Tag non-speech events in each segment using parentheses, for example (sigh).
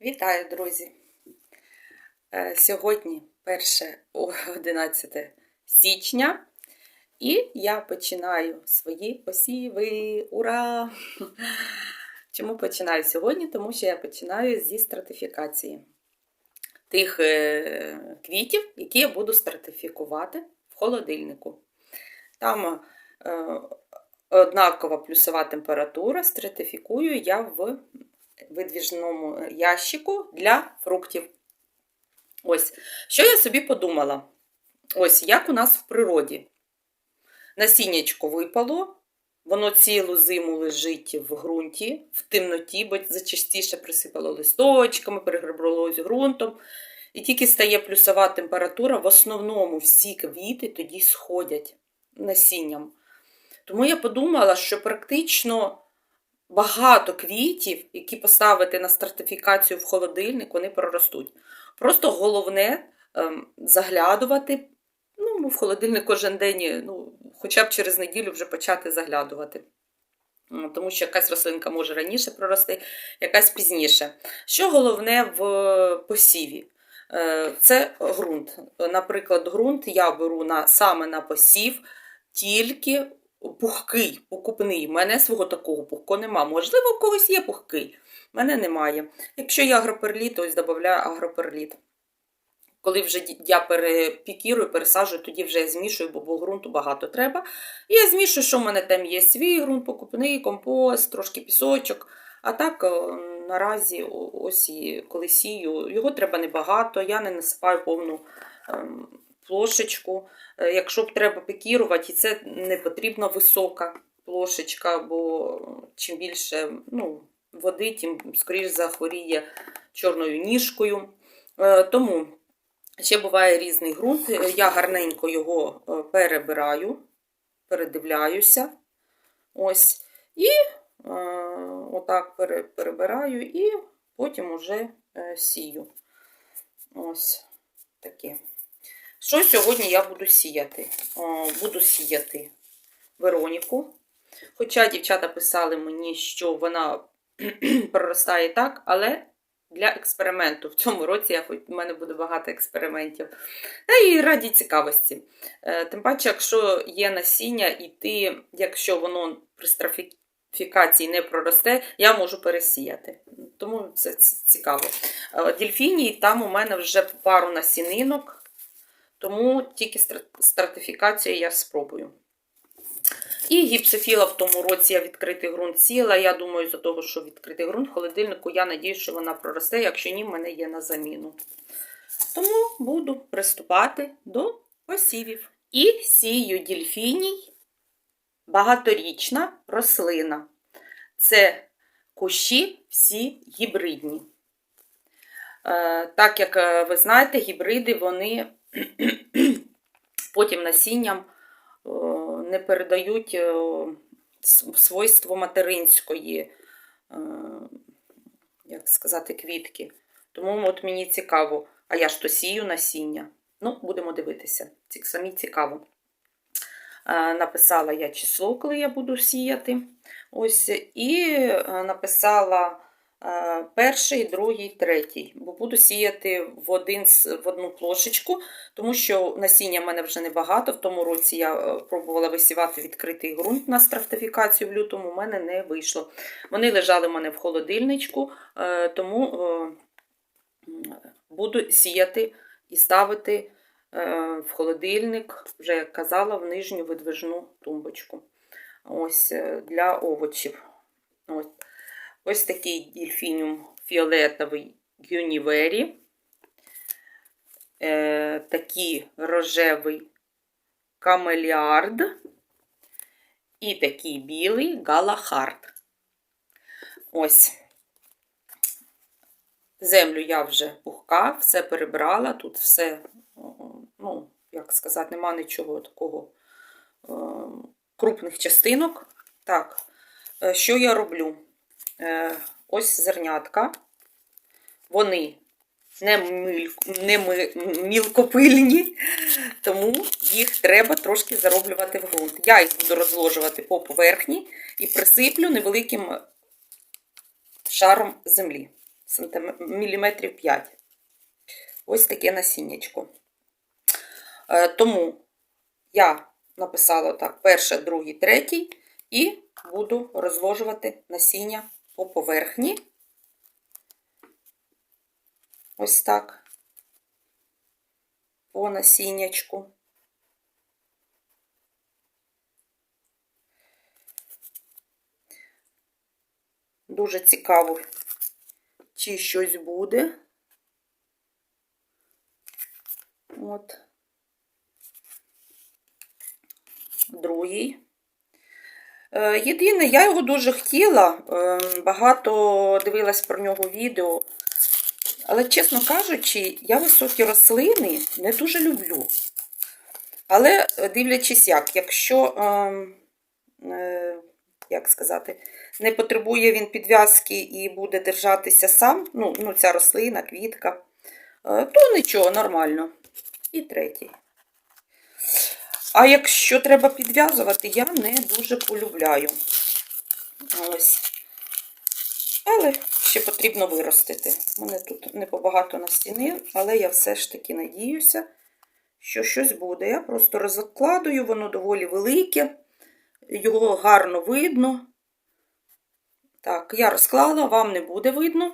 Вітаю, друзі! Е, Сьогодні 1-11 січня, і я починаю свої посіви. Ура! (laughs) Чому починаю сьогодні? Тому що я починаю зі стратифікації тих е, квітів, які я буду стратифікувати в холодильнику. Там е, однакова плюсова температура, стратифікую я в видвіжному ящику для фруктів. Ось, що я собі подумала? Ось, як у нас в природі. Насіннячко випало, воно цілу зиму лежить в ґрунті, в темноті, бо зачастіше присипало листочками, перегреблося ґрунтом. І тільки стає плюсова температура, в основному всі квіти тоді сходять насінням. Тому я подумала, що практично багато квітів, які поставити на стратифікацію в холодильник, вони проростуть. Просто головне ем, заглядувати. Ну, в холодильник кожен день, ну, хоча б через неділю вже почати заглядувати. Тому що якась рослинка може раніше прорости, якась пізніше. Що головне в посіві? Е, Це ґрунт. Наприклад, ґрунт я беру на, саме на посів тільки пухкий, покупний. У мене свого такого пухкого нема. Можливо, у когось є пухкий. У мене немає. Якщо є агроперліт, ось додаю агроперліт. Коли вже я перепікірую, пересаджую, тоді вже я змішую, бо, бо ґрунту багато треба. І я змішую, що в мене там є свій ґрунт покупний, компост, трошки пісочок. А так наразі ось коли сію, його треба небагато, я не насипаю повну ем, плошечку. Е, Якщо б треба пікірувати, і це не потрібна висока плошечка, бо чим більше ну, води, тим скоріш захворіє чорною ніжкою. Е, Тому ще буває різний ґрунт. Я гарненько його е, перебираю, передивляюся. Ось. І е, отак перебираю, і потім уже сію. Ось таке. Що сьогодні я буду сіяти? О, Буду сіяти Вероніку. Хоча дівчата писали мені, що вона (clears throat) проростає так, але для експерименту. В цьому році я, в мене буде багато експериментів. Та і раді цікавості. Е, Тим паче, якщо є насіння, і ти, якщо воно при страфікації не проросте, я можу пересіяти. Тому це цікаво. Е, там у мене вже пару насінинок. Тому тільки стра- стратифікацію я спробую. І гіпсофіла в тому році я відкритий ґрунт сіла. Я думаю, за того, що відкритий ґрунт в холодильнику, я надію, що вона проросте, якщо ні, в мене є на заміну. Тому буду приступати до посівів. І сію дільфіній багаторічна рослина. Це кущі всі гібридні. Е, Так як е, ви знаєте, гібриди вони (clears throat) потім насінням е, не передають е, свойство материнської, е, як сказати, квітки. Тому от мені цікаво, а я ж то сію насіння. Ну, будемо дивитися. Самі цікаво. Написала я число, коли я буду сіяти. Ось, і написала перший, другий, третій, бо буду сіяти в, один, в одну плошечку, тому що насіння в мене вже небагато. В тому році я е, пробувала висівати відкритий ґрунт на страфтифікацію в лютому, у мене не вийшло. Вони лежали в мене в холодильничку, е, тому е, буду сіяти і ставити в холодильник, вже як казала, в нижню видвижну тумбочку. Ось для овочів. Ось, ось такий дельфініум фіолетовий Гюнівері. Е, такий рожевий камеліард. І такий білий галахард. Ось. Землю я вже пухка, все перебрала. Тут все, ну, як сказати, нема нічого такого е, крупних частинок. Так, е, що я роблю? Е, ось зернятка. Вони не, миль, не мілкопильні, тому їх треба трошки зароблювати в ґрунт. Я їх буду розложувати по поверхні і присиплю невеликим шаром землі. міліметрів 5. Ось таке насіннячко. Е, Тому я написала так: перше, другий, третій, і буду розложувати насіння по поверхні. Ось так. По насіннячку. Дуже цікаво, чи щось буде. От. Другий. Е, Єдине, я його дуже хотіла, е, багато дивилась про нього відео. Але, чесно кажучи, я високі рослини не дуже люблю. Але е, дивлячись як, якщо, е, е, як сказати, не потребує він підв'язки і буде держатися сам, ну, ну ця рослина, квітка, то нічого, нормально. І третій. А якщо треба підв'язувати, я не дуже полюбляю. Ось. Але ще потрібно виростити. У мене тут не побагато на стіни, але я все ж таки надіюся, що щось буде. Я просто розкладую, воно доволі велике, його гарно видно. Так, я розклала, вам не буде видно,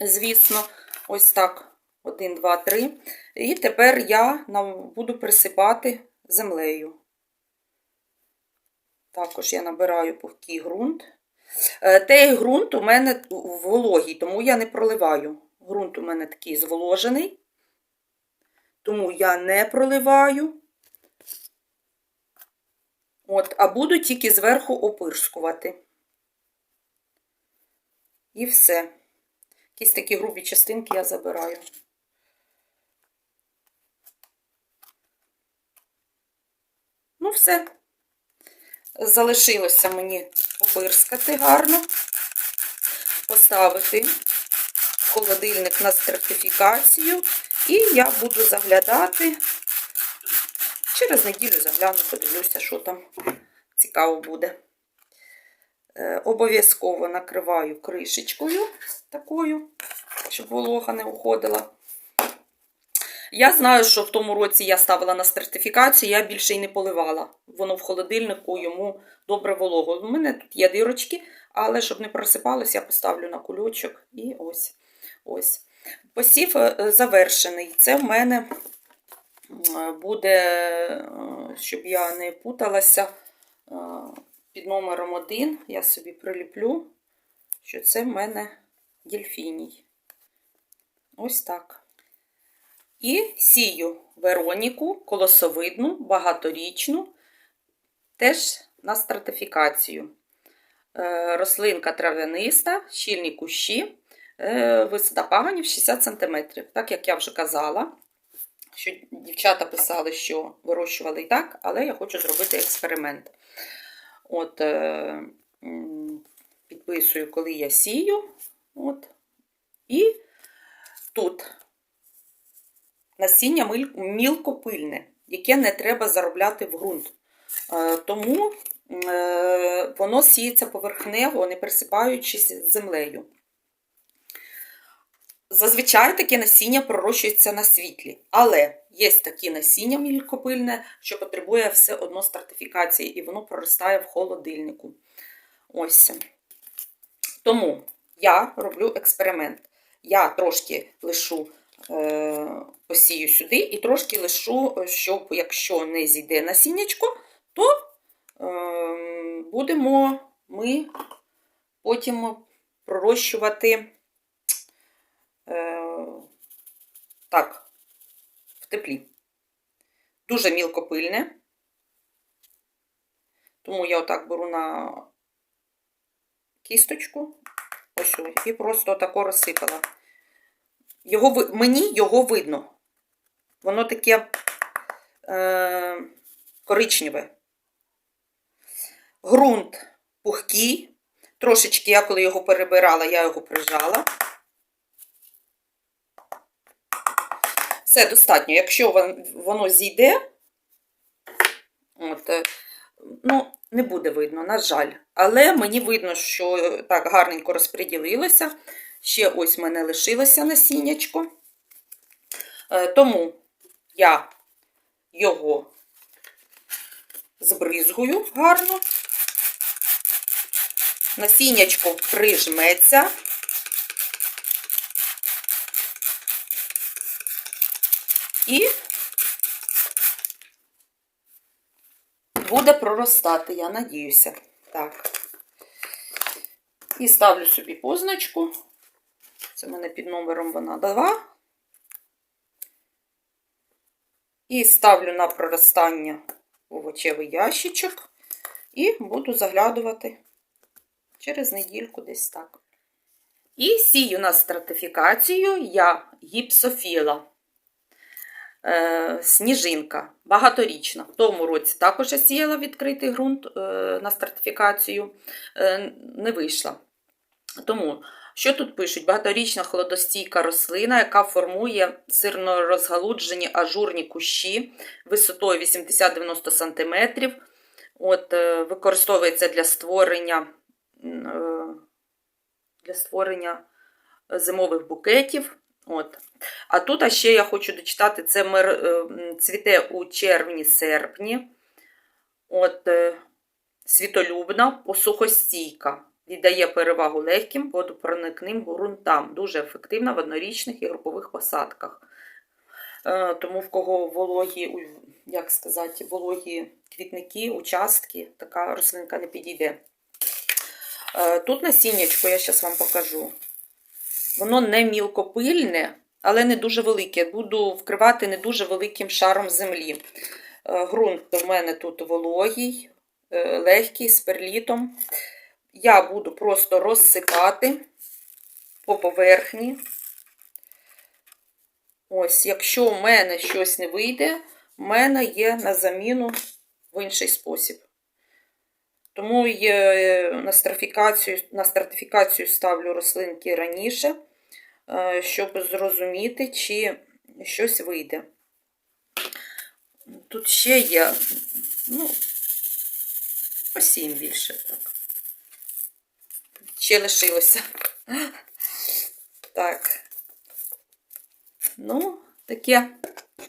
звісно, ось так. Один, два, три. І тепер я буду присипати землею. Також я набираю пухкий ґрунт. Той ґрунт у мене вологий, тому я не проливаю. Ґрунт у мене такий зволожений, тому я не проливаю. От, а буду тільки зверху опирскувати. І все. Якісь такі грубі частинки я забираю. Ну, все. Залишилося мені попирскати гарно, поставити холодильник на стратифікацію, і я буду заглядати. Через неділю загляну, подивлюся, що там цікаво буде. Е, Обов'язково накриваю кришечкою такою, щоб волога не уходила. Я знаю, що в тому році я ставила на стратифікацію, я більше й не поливала. Воно в холодильнику йому добре волого. У мене тут є дирочки, але щоб не просипалось, я поставлю на кульочок і ось. ось. Посів е, завершений. Це в мене буде, е, щоб я не путалася, е, під номером 1 я собі приліплю, що це в мене дельфіній. Ось так. І сію Вероніку, колосовидну, багаторічну, теж на стратифікацію. Е, рослинка трав'яниста, щільні кущі, е, висота паганів 60 см. Так як я вже казала, що дівчата писали, що вирощували і так, але я хочу зробити експеримент. От, е, підписую, коли я сію. От. І тут насіння мілкопильне, яке не треба заробляти в ґрунт. Тому воно сіється поверхнево, не присипаючись землею. Зазвичай таке насіння пророщується на світлі, але є такі насіння мілкопильне, що потребує все одно стратифікації, і воно проростає в холодильнику. Ось. Тому я роблю експеримент. Я трошки лишу е, посію сюди і трошки лишу, щоб, якщо не зійде насіннячко, то е, будемо ми потім пророщувати е, так, в теплі. Дуже мілкопильне, тому я отак беру на кісточку, ось, і просто отако розсипала. Його, Мені його видно. Воно таке е, коричневе. Грунт пухкий. Трошечки, я коли його перебирала, я його прижала. Все достатньо. Якщо воно зійде, от, е, ну, не буде видно, на жаль. Але мені видно, що так гарненько розподілилося. Ще ось в мене лишилося насіннячко. Е, Тому я його збризгую гарно. Насіннячко прижметься. І буде проростати, я надіюся. Так. І ставлю собі позначку. Це в мене під номером вона 2. І ставлю на проростання овочевий ящичок. І буду заглядувати через недільку десь так. І сію на стратифікацію я гіпсофіла. Е, сніжинка багаторічна. В тому році також я сіяла відкритий ґрунт е, на стратифікацію, е, не вийшла. Тому, що тут пишуть? Багаторічна холодостійка рослина, яка формує сирно розгалуджені ажурні кущі висотою 80-90 см. От, е, використовується для створення, е, для створення зимових букетів. От. А тут а ще я хочу дочитати: це мир, е, цвіте у червні-серпні. От, світолюбна, посухостійка. Віддає перевагу легким водопроникним ґрунтам. Дуже ефективна в однорічних і групових посадках. Е, Тому в кого вологі, як сказати, вологі квітники, участки, така рослинка не підійде. Е, Тут насіннячко, я зараз вам покажу. Воно не мілкопильне, але не дуже велике. Буду вкривати не дуже великим шаром землі. Е, Ґрунт в мене тут вологий, е, легкий, з перлітом. Я буду просто розсипати по поверхні. Ось, якщо в мене щось не вийде, в мене є на заміну в інший спосіб. Тому я на стратифікацію, на стратифікацію ставлю рослинки раніше, е, щоб зрозуміти, чи щось вийде. Тут ще є, ну, по сім більше так. Ще лишилося. Так. Ну, таке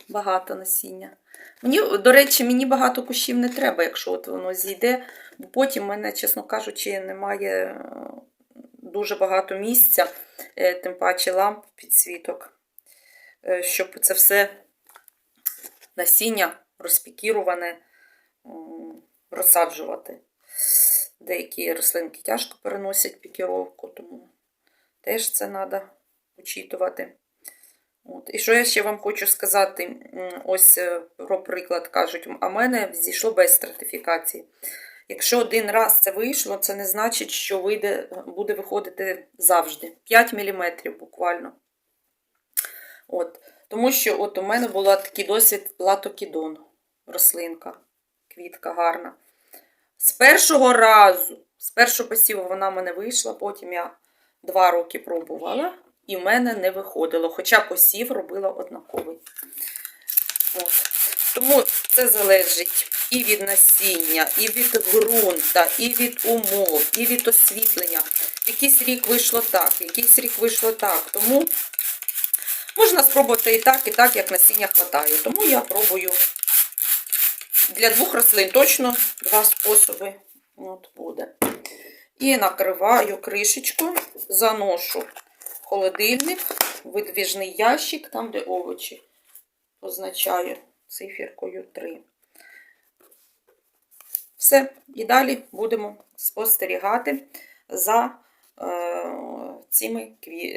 багато насіння. Мені, до речі, мені багато кущів не треба, якщо от воно зійде. Бо потім в мене, чесно кажучи, немає е, дуже багато місця, е, тим паче ламп підсвіток, е, щоб це все насіння розпікіроване розсаджувати. Деякі рослинки тяжко переносять пікіровку, тому теж це треба учитувати. От. І що я ще вам хочу сказати? Ось е, про приклад кажуть, а мене зійшло без стратифікації. Якщо один раз це вийшло, це не значить, що вийде, буде виходити завжди. 5 мм буквально. От. Тому що от у мене була такий досвід латокідон, рослинка, квітка гарна. З першого разу, з першого посіву вона в мене вийшла, потім я два роки пробувала, і в мене не виходило. Хоча посів робила однаковий. От. Тому це залежить і від насіння, і від ґрунта, і від умов, і від освітлення. Якийсь рік вийшло так, якийсь рік вийшло так. Тому можна спробувати і так, і так, як насіння хватає. Тому я пробую для двох рослин точно два способи от буде. І накриваю кришечку, заношу холодильник, видвіжний ящик, там, де овочі, позначаю циферкою 3. Все, і далі будемо спостерігати за, цими,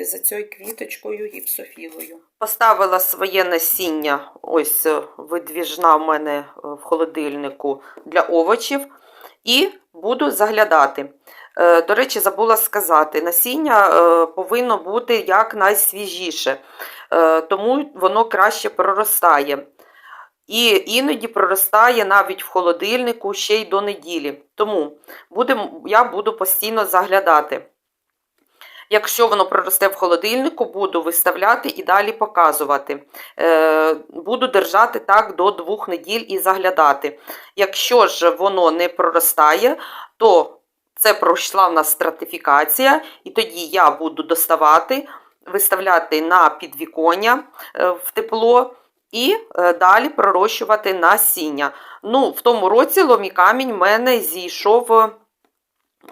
за цією квіточкою гіпсофілою. Поставила своє насіння, ось е, видвіжна в мене е, в холодильнику для овочів, і буду заглядати. Е, До речі, забула сказати, насіння е, повинно бути якнайсвіжіше, е, тому воно краще проростає. І іноді проростає навіть в холодильнику ще й до неділі. Тому будем, я буду постійно заглядати. Якщо воно проросте в холодильнику, буду виставляти і далі показувати. Е, буду держати так до двох неділь і заглядати. Якщо ж воно не проростає, то Це пройшла в нас стратифікація, і тоді я буду доставати, виставляти на підвіконня е, в тепло і е, далі пророщувати насіння. Ну, в тому році ломі камінь в мене зійшов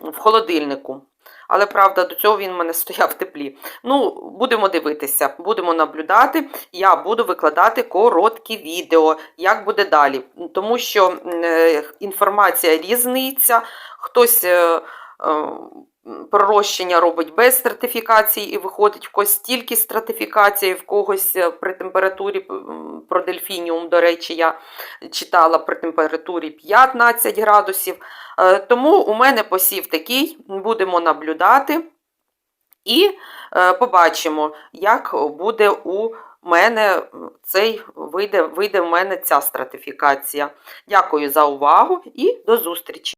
в холодильнику. Але правда, до цього він в мене (laughs) стояв в теплі. Ну, будемо дивитися, будемо наблюдати. Я буду викладати короткі відео, як буде далі. Тому що е, інформація різниця, хтось. Пророщення робить без стратифікації і виходить в когось тільки стратифікація, в когось е, при температурі про дельфініум, до речі, я читала при температурі 15 градусів. Е, Тому у мене посів такий, будемо наблюдати і е, побачимо, як буде у мене цей вийде, вийде в мене ця стратифікація. Дякую за увагу і до зустрічі!